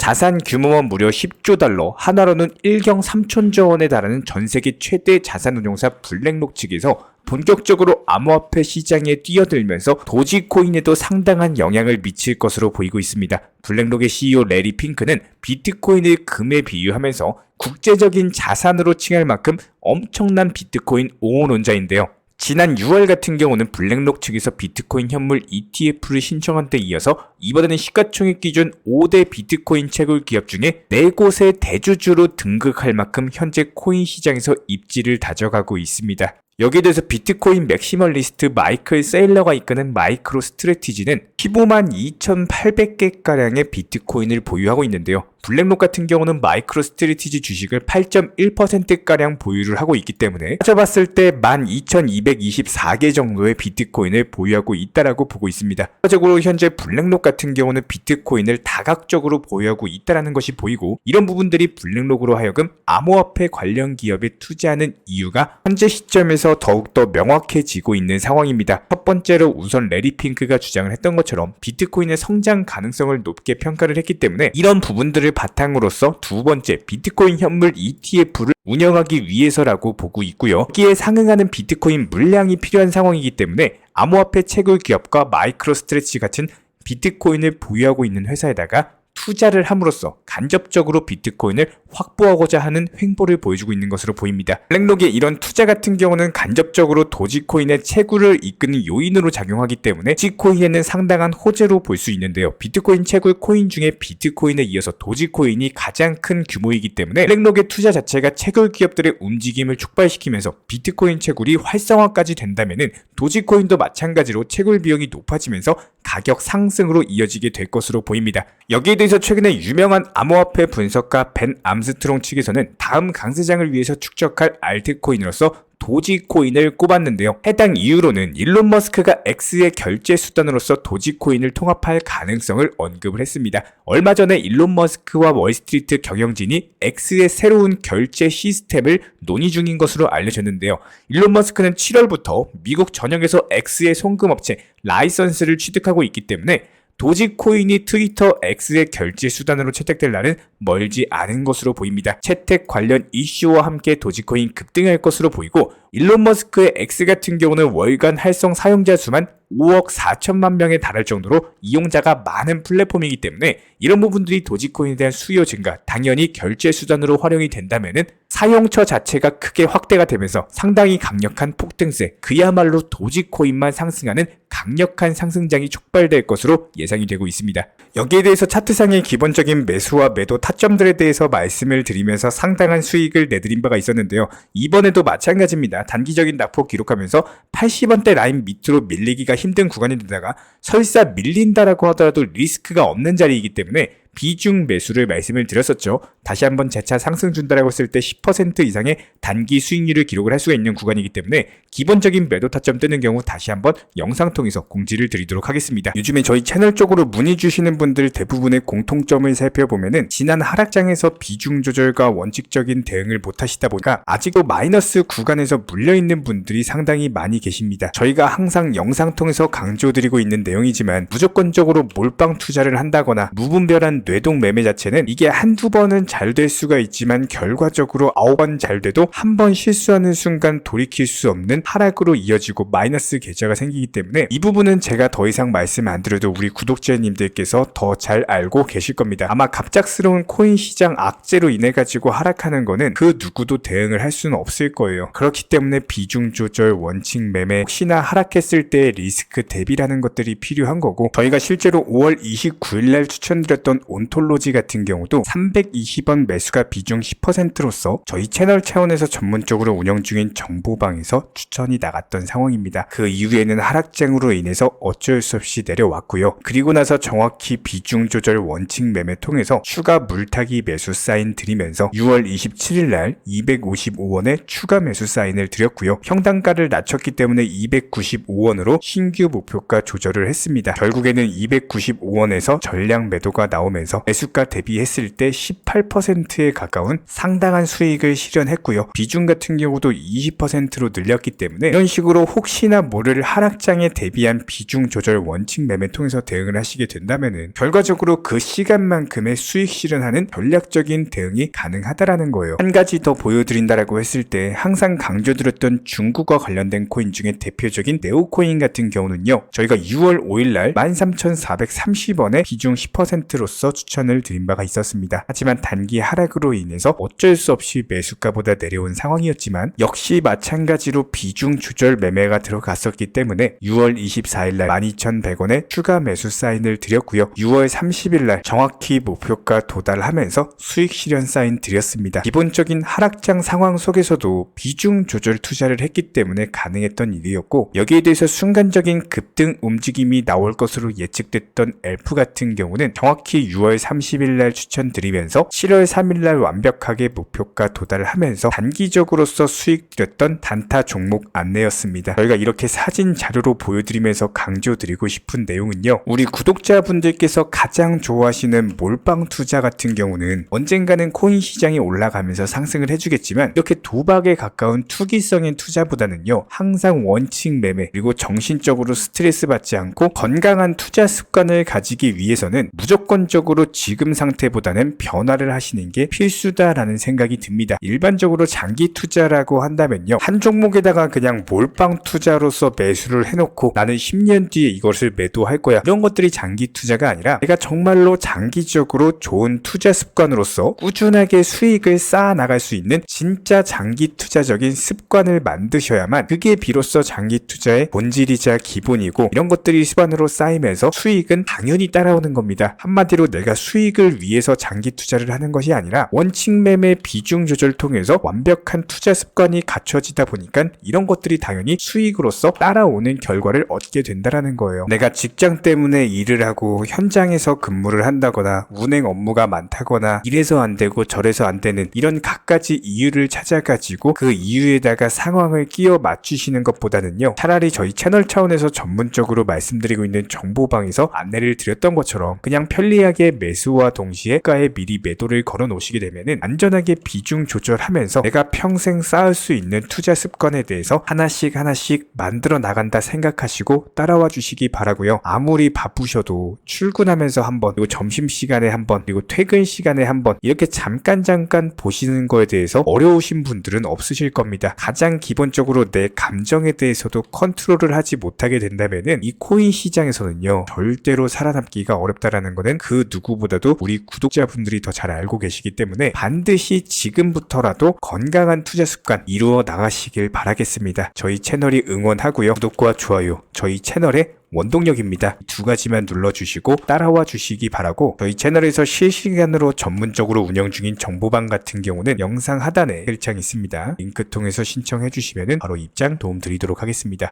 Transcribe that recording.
자산 규모만 무려 10조 달러, 하나로는 1경 3천조 원에 달하는 전 세계 최대 자산운용사 블랙록 측에서 본격적으로 암호화폐 시장에 뛰어들면서 도지코인에도 상당한 영향을 미칠 것으로 보이고 있습니다. 블랙록의 CEO 레리 핑크는 비트코인을 금에 비유하면서 국제적인 자산으로 칭할 만큼 엄청난 비트코인 옹호론자인데요. 지난 6월 같은 경우는 블랙록 측에서 비트코인 현물 ETF를 신청한 데 이어서 이번에는 시가총액 기준 5대 비트코인 채굴 기업 중에 4곳의 대주주로 등극할 만큼 현재 코인 시장에서 입지를 다져가고 있습니다. 여기에 대해서 비트코인 맥시멀리스트 마이클 세일러가 이끄는 마이크로 스트레티지는 15만 2,800개가량의 비트코인을 보유하고 있는데요. 블랙록 같은 경우는 마이크로 스트레티지 주식을 8.1%가량 보유를 하고 있기 때문에 따져봤을 때 12,224개 정도의 비트코인을 보유하고 있다라고 보고 있습니다. 추가적으로 현재 블랙록 같은 경우는 비트코인을 다각적으로 보유하고 있다라는 것이 보이고 이런 부분들이 블랙록으로 하여금 암호화폐 관련 기업에 투자하는 이유가 현재 시점에서 더욱더 명확해지고 있는 상황입니다. 첫 번째로 우선 레리 핑크가 주장을 했던 것처럼 비트코인의 성장 가능성을 높게 평가를 했기 때문에 이런 부분들을 바탕으로서 두 번째 비트코인 현물 ETF를 운영하기 위해서라고 보고 있고요. 여기에 상응하는 비트코인 물량이 필요한 상황이기 때문에 암호화폐 채굴 기업과 마이크로 스트레치 같은 비트코인을 보유하고 있는 회사에다가 투자를 함으로써 간접적으로 비트코인을 확보하고자 하는 횡보를 보여주고 있는 것으로 보입니다. 블랙록의 이런 투자 같은 경우는 간접적으로 도지코인의 채굴을 이끄는 요인으로 작용하기 때문에 도지코인에는 상당한 호재로 볼 수 있는데요. 비트코인 채굴 코인 중에 비트코인에 이어서 도지코인이 가장 큰 규모이기 때문에 블랙록의 투자 자체가 채굴 기업들의 움직임을 촉발시키면서 비트코인 채굴이 활성화까지 된다면은 도지코인도 마찬가지로 채굴 비용이 높아지면서 가격 상승으로 이어지게 될 것으로 보입니다. 여기에 대해서 최근에 유명한 암호화폐 분석가 벤 암스트롱 측에서는 다음 강세장을 위해서 축적할 알트코인으로서 도지코인을 꼽았는데요. 해당 이유로는 일론 머스크가 X의 결제 수단으로서 도지코인을 통합할 가능성을 언급을 했습니다. 얼마 전에 일론 머스크와 월스트리트 경영진이 X의 새로운 결제 시스템을 논의 중인 것으로 알려졌는데요. 일론 머스크는 7월부터 미국 전역에서 X의 송금업체 라이선스를 취득하고 있기 때문에 도지코인이 트위터 X의 결제 수단으로 채택될 날은 멀지 않은 것으로 보입니다. 채택 관련 이슈와 함께 도지코인 급등할 것으로 보이고 일론 머스크의 X 같은 경우는 월간 활성 사용자 수만 5억 4천만 명에 달할 정도로 이용자가 많은 플랫폼이기 때문에 이런 부분들이 도지코인에 대한 수요 증가, 당연히 결제 수단으로 활용이 된다면은 사용처 자체가 크게 확대가 되면서 상당히 강력한 폭등세, 그야말로 도지코인만 상승하는 강력한 상승장이 촉발될 것으로 예상이 되고 있습니다. 여기에 대해서 차트상의 기본적인 매수와 매도 타점들에 대해서 말씀을 드리면서 상당한 수익을 내드린 바가 있었는데요. 이번에도 마찬가지입니다. 단기적인 낙폭 기록하면서 80원대 라인 밑으로 밀리기가 힘든 구간인데다가 설사 밀린다라고 하더라도 리스크가 없는 자리이기 때문에 비중 매수를 말씀을 드렸었죠. 다시 한번 재차 상승 준다라고 했을 때 10% 이상의 단기 수익률을 기록을 할 수가 있는 구간이기 때문에 기본적인 매도 타점 뜨는 경우 다시 한번 영상 통해서 공지를 드리도록 하겠습니다. 요즘에 저희 채널 쪽으로 문의 주시는 분들 대부분의 공통점을 살펴보면은 지난 하락장에서 비중 조절과 원칙적인 대응을 못 하시다 보니까 아직도 마이너스 구간에서 물려 있는 분들이 상당히 많이 계십니다. 저희가 항상 영상 통해서 강조드리고 있는 내용이지만 무조건적으로 몰빵 투자를 한다거나 무분별한 뇌동 매매 자체는 이게 한두 번은 잘 될 수가 있지만 결과적으로 아홉 번 잘 돼도 한 번 실수하는 순간 돌이킬 수 없는 하락으로 이어지고 마이너스 계좌가 생기기 때문에 이 부분은 제가 더 이상 말씀 안 드려도 우리 구독자님들께서 더 잘 알고 계실 겁니다. 아마 갑작스러운 코인 시장 악재로 인해 가지고 하락하는 거는 그 누구도 대응을 할 수는 없을 거예요. 그렇기 때문에 비중 조절, 원칙 매매, 혹시나 하락했을 때 리스크 대비라는 것들이 필요한 거고 저희가 실제로 5월 29일 날 추천드렸던 온톨로지 같은 경우도 320원 매수가 비중 10%로서 저희 채널 차원에서 전문적으로 운영 중인 정보방에서 추천이 나갔던 상황입니다. 그 이후에는 하락장으로 인해서 어쩔 수 없이 내려왔고요. 그리고 나서 정확히 비중 조절 원칙 매매 통해서 추가 물타기 매수 사인 드리면서 6월 27일 날 255원에 추가 매수 사인을 드렸고요. 평단가를 낮췄기 때문에 295원으로 신규 목표가 조절을 했습니다. 결국에는 295원에서 전량 매도가 나오면서 나오면서 매수가 대비했을 때 18%에 가까운 상당한 수익을 실현했고요. 비중 같은 경우도 20%로 늘렸기 때문에 이런 식으로 혹시나 모를 하락장에 대비한 비중 조절 원칙 매매 통해서 대응을 하시게 된다면은 결과적으로 그 시간만큼의 수익 실현하는 전략적인 대응이 가능하다라는 거예요. 한 가지 더 보여드린다라고 했을 때 항상 강조드렸던 중국과 관련된 코인 중에 대표적인 네오코인 같은 경우는요. 저희가 6월 5일 날 13,430원에 비중 10%로서 추천을 드린 바가 있었습니다. 하지만 단기 하락으로 인해서 어쩔 수 없이 매수가보다 내려온 상황이었지만 역시 마찬가지로 비중 조절 매매가 들어갔었기 때문에 6월 24일 날 12,100원에 추가 매수 사인을 드렸고요. 6월 30일 날 정확히 목표가 도달하면서 수익 실현 사인 드렸습니다. 기본적인 하락장 상황 속에서도 비중 조절 투자를 했기 때문에 가능했던 일이었고 여기에 대해서 순간적인 급등 움직임이 나올 것으로 예측됐던 엘프 같은 경우는 정확히 6월 30일 날 추천드리면서 7월 3일 날 완벽하게 목표가 도달하면서 단기적으로서 수익 드렸던 단타 종목 안내였습니다. 저희가 이렇게 사진 자료로 보여드리면서 강조드리고 싶은 내용은요. 우리 구독자분들께서 가장 좋아하시는 몰빵 투자 같은 경우는 언젠가는 코인 시장이 올라가면서 상승을 해주겠지만 이렇게 도박에 가까운 투기성인 투자보다는요. 항상 원칙 매매 그리고 정신적으로 스트레스 받지 않고 건강한 투자 습관을 가지기 위해서는 무조건적으로 지금 상태보다는 변화를 하시는 게 필수다라는 생각이 듭니다. 일반적으로 장기 투자라고 한다면요. 한 종목에다가 그냥 몰빵 투자로서 매수를 해놓고 나는 10년 뒤에 이것을 매도할 거야. 이런 것들이 장기 투자가 아니라 내가 정말로 장기적으로 좋은 투자 습관으로서 꾸준하게 수익을 쌓아 나갈 수 있는 진짜 장기 투자적인 습관을 만드셔야만 그게 비로소 장기 투자의 본질이자 기본이고 이런 것들이 습관으로 쌓이면서 수익은 당연히 따라오는 겁니다. 한마디로 내가 수익을 위해서 장기 투자를 하는 것이 아니라 원칙 매매 비중 조절 통해서 완벽한 투자 습관이 갖춰지다 보니까 이런 것들이 당연히 수익으로서 따라오는 결과를 얻게 된다라는 거예요. 내가 직장 때문에 일을 하고 현장에서 근무를 한다거나 운행 업무가 많다거나 이래서 안 되고 저래서 안 되는 이런 갖가지 이유를 찾아가지고 그 이유에다가 상황을 끼워 맞추시는 것보다는요. 차라리 저희 채널 차원에서 전문적으로 말씀드리고 있는 정보방에서 안내를 드렸던 것처럼 그냥 편리하게 매수와 동시에 가에 미리 매도를 걸어 놓으시게 되면은 안전하게 비중 조절하면서 내가 평생 쌓을 수 있는 투자 습관에 대해서 하나씩 하나씩 만들어 나간다 생각하시고 따라와 주시기 바라고요. 아무리 바쁘셔도 출근하면서 한번 그리고 점심 시간에 한번 그리고 퇴근 시간에 한번 이렇게 잠깐 잠깐 보시는 거에 대해서 어려우신 분들은 없으실 겁니다. 가장 기본적으로 내 감정에 대해서도 컨트롤을 하지 못하게 된다면은 이 코인 시장에서는요 절대로 살아남기가 어렵다라는 거는 그 누구보다도 우리 구독자분들이 더 잘 알고 계시기 때문에 반드시 지금부터라도 건강한 투자 습관 이루어 나가시길 바라겠습니다. 저희 채널이 응원하고요. 구독과 좋아요 저희 채널의 원동력입니다. 두 가지만 눌러주시고 따라와 주시기 바라고 저희 채널에서 실시간으로 전문적으로 운영 중인 정보방 같은 경우는 영상 하단에 글창 있습니다. 링크 통해서 신청해 주시면 바로 입장 도움 드리도록 하겠습니다.